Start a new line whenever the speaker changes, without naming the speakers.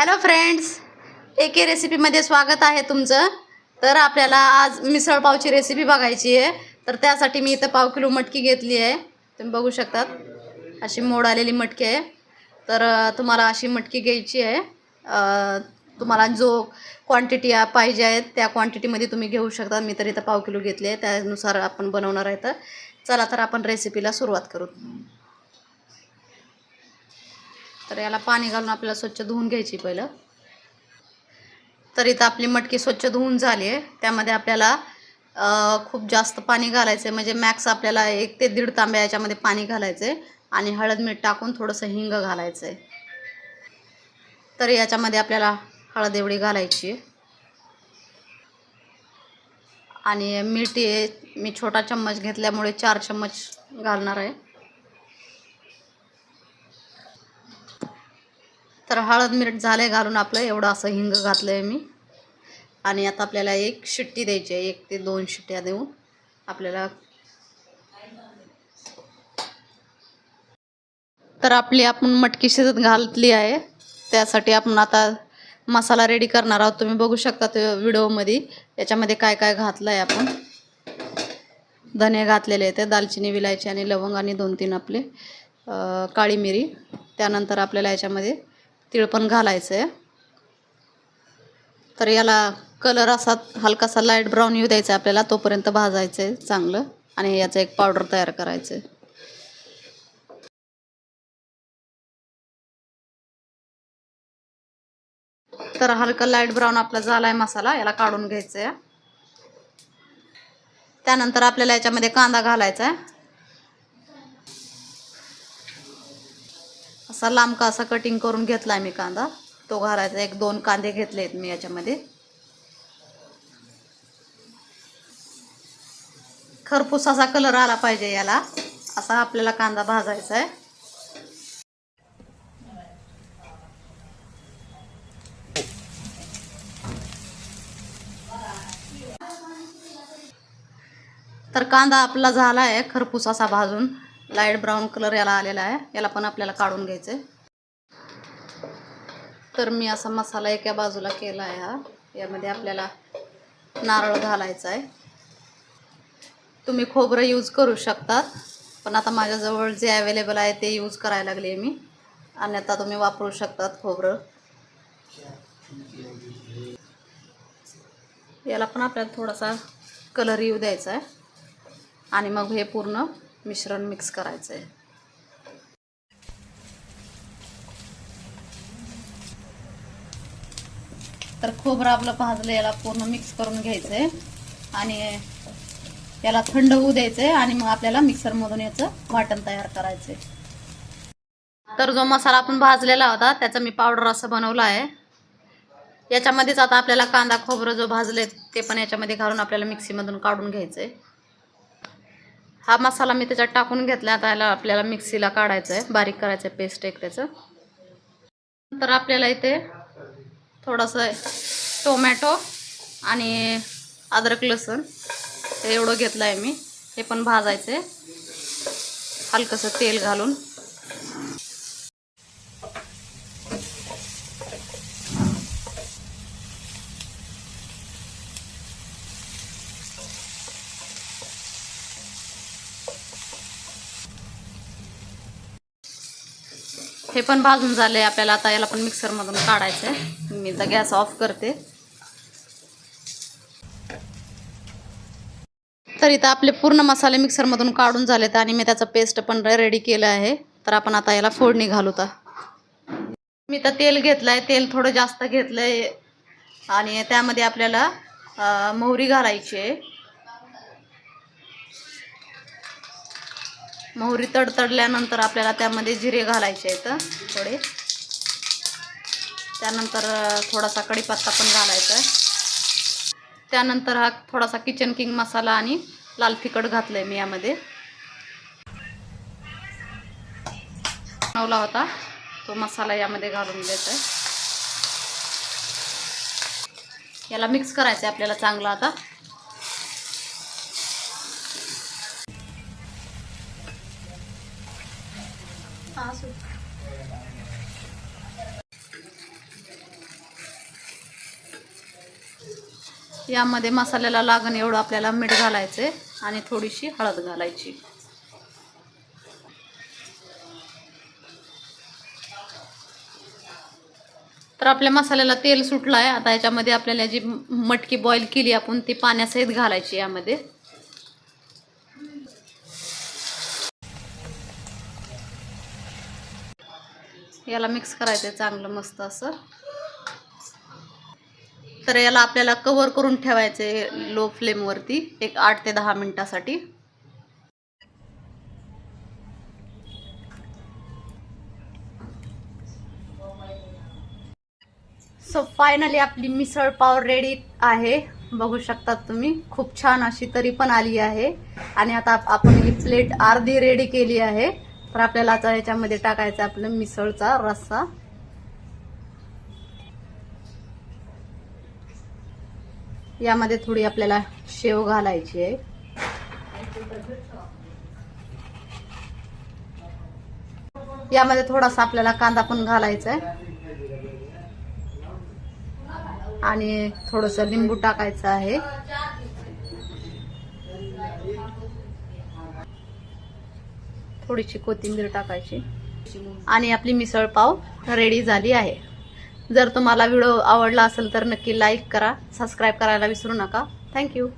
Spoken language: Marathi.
हॅलो फ्रेंड्स एके रेसिपीमध्ये स्वागत आहे तुमचं. तर आपल्याला आज मिसळपावची रेसिपी बघायची आहे. तर त्यासाठी मी इथं पाव किलो मटकी घेतली आहे. तुम्ही बघू शकतात. अशी मोड आलेली मटकी आहे. तर तुम्हाला अशी मटकी घ्यायची आहे. तुम्हाला जो क्वांटिटी पाहिजे आहे त्या क्वांटिटीमध्ये तुम्ही घेऊ शकता. मी तर इथं पाव किलो घेतली आहे. त्यानुसार आपण बनवणार आहे तर चला तर आपण रेसिपीला सुरुवात करू. तर याला पाणी घालून आपल्याला स्वच्छ धुवून घ्यायची पहिलं. तर इथं आपली मटकी स्वच्छ धुवून झाली आहे. त्यामध्ये आपल्याला खूप जास्त पाणी घालायचं आहे म्हणजे मॅक्स आपल्याला एक ते दीड तांब्या याच्यामध्ये पाणी घालायचं आहे आणि हळद मीठ टाकून थोडंसं हिंग घालायचं आहे तर याच्यामध्ये आपल्याला हळद एवढी घालायची. आहे आणि मीठ मी छोटा चम्मच घेतल्यामुळे चार चम्मच घालणार आहे. तर हळद मीठ झाले घालून आपलं एवढं असं हिंग घातलं आहे मी. आणि आता आपल्याला एक शिट्टी द्यायची आहे एक ते दोन शिट्ट्या देऊन आपल्याला तर आपली आपण मटकी शिजत घातली आहे. त्यासाठी आपण आता मसाला रेडी करणार आहोत. तुम्ही बघू शकता ते व्हिडिओमध्ये याच्यामध्ये काय काय घातलं आहे आपण. धने घातलेले आहेत दालचिनी विलायची आणि लवंग आणि दोन तीन आपले काळी मिरी. त्यानंतर आपल्याला याच्यामध्ये तीळ पण घालायचं आहे तर याला कलर असा हलकासा लाइट ब्राऊन येऊ द्यायचा आपल्याला तोपर्यंत भाजायचं आहे चांगलं. आणि याचं एक पावडर तयार करायचं आहे तर हलका लाइट ब्राऊन आपला झाला आहे मसाला याला काढून घ्यायचा आहे त्यानंतर आपल्याला याच्यामध्ये कांदा घालायचा आहे असा लांब का असा कटिंग करून घेतला आहे मी कांदा. तो घालायचा. एक दोन कांदे घेतले आहेत मी याच्यामध्ये. खरपूस असा कलर आला पाहिजे याला. असा आपल्याला कांदा भाजायचा आहे. तर कांदा आपला झाला आहे खरपूस असा भाजून. लाइट ब्राऊन कलर याला आलेला आहे. याला पण आपल्याला काढून घ्यायचं आहे तर मी असा मसाला एका बाजूला केला आहे हा. यामध्ये आपल्याला नारळ घालायचा आहे. तुम्ही खोबरं यूज करू शकतात. पण आता माझ्याजवळ जे अवेलेबल आहे ते यूज करायला लागले मी. अन्यथा तुम्ही वापरू शकतात खोबरं. याला पण आपल्याला थोडासा कलर येऊ द्यायचा आहे. आणि मग हे पूर्ण मिश्रण मिक्स करायचं आहे तर खोबरं आपलं भाजलं याला पूर्ण मिक्स करून घ्यायचं आहे आणि याला थंड होऊ द्यायचं आहे आणि मग आपल्याला मिक्सरमधून याचं वाटण तयार करायचं आहे तर जो मसाला आपण भाजलेला होता त्याचा मी पावडर असं बनवलं आहे. याच्यामध्येच आता आपल्याला कांदा खोबरं जो भाजले ते पण याच्यामध्ये घालून आपल्याला मिक्सीमधून काढून घ्यायचं आहे हा मसाला मी त्याच्यात टाकून घेतला. आता याला आपल्याला मिक्सीला काढायचं आहे बारीक करायचं आहे पेस्ट एक त्याचं नंतर आपल्याला इथे थोडंसं टोमॅटो आणि अद्रक लसूण हे एवढं घेतलं आहे मी. हे पण भाजायचं आहे हलकंसं तेल घालून. हे पण भाजून झाले आपल्याला. आता याला पण मिक्सरमधून काढायचं आहे मी तर गॅस ऑफ करते. तर इथं आपले पूर्ण मसाले मिक्सरमधून काढून झालेत आणि मी त्याचं पेस्ट पण रेडी केलं आहे. तर आपण आता याला फोडणी घालू तर. मी तर तेल घेतलं आहे तेल थोडं जास्त घेतलं आहे आणि त्यामध्ये आपल्याला मोहरी घालायची आहे. मोहरी तडतडल्यानंतर आपल्याला त्यामध्ये जिरे घालायचे आहेत थोडे. त्यानंतर थोडासा कढीपत्ता पण घालायचा आहे. त्यानंतर हा थोडासा किचन किंग मसाला आणि लाल तिखट घातलं आहे मी यामध्ये. बनवला होता. तो मसाला यामध्ये घालून द्यायचा आहे. याला मिक्स करायचं आहे आपल्याला चांगलं आता. हो। यामध्ये मसाल्याला लागण एवढं आपल्याला मीठ घालायचंय आणि थोडीशी हळद घालायची. तर आपल्या मसाल्याला तेल सुटलं आहे आता याच्यामध्ये आपल्याला जी मटकी बॉईल केली आपण ती पाण्यासहित घालायची यामध्ये. याला मिक्स करायचं आहे चांगलं मस्त असं. तर याला आपल्याला कवर करून ठेवायचे लो फ्लेमवरती एक आठ ते दहा मिनिटासाठी. सो फायनली आपली मिसळ पाव रेडी आहे. बघू शकतात तुम्ही खूप छान अशी तरी पण आली आहे. आणि आता आपण ही प्लेट अर्धी रेडी केली आहे. तर आपल्याला आता याच्यामध्ये टाकायचं आपलं मिसळचा रस्सा. यामध्ये थोडी आपल्याला शेव घालायची आहे. यामध्ये थोडासा आपल्याला कांदा पण घालायचा आहे. आणि थोडस लिंबू टाकायचं आहे. थोडीशी कोथिंबीर टाकायची. आणि आपली मिसळ पाव रेडी झाली आहे. जर तुम्हाला व्हिडिओ आवडला असेल तर नक्की लाईक करा सबस्क्राईब करायला विसरू नका. थँक्यू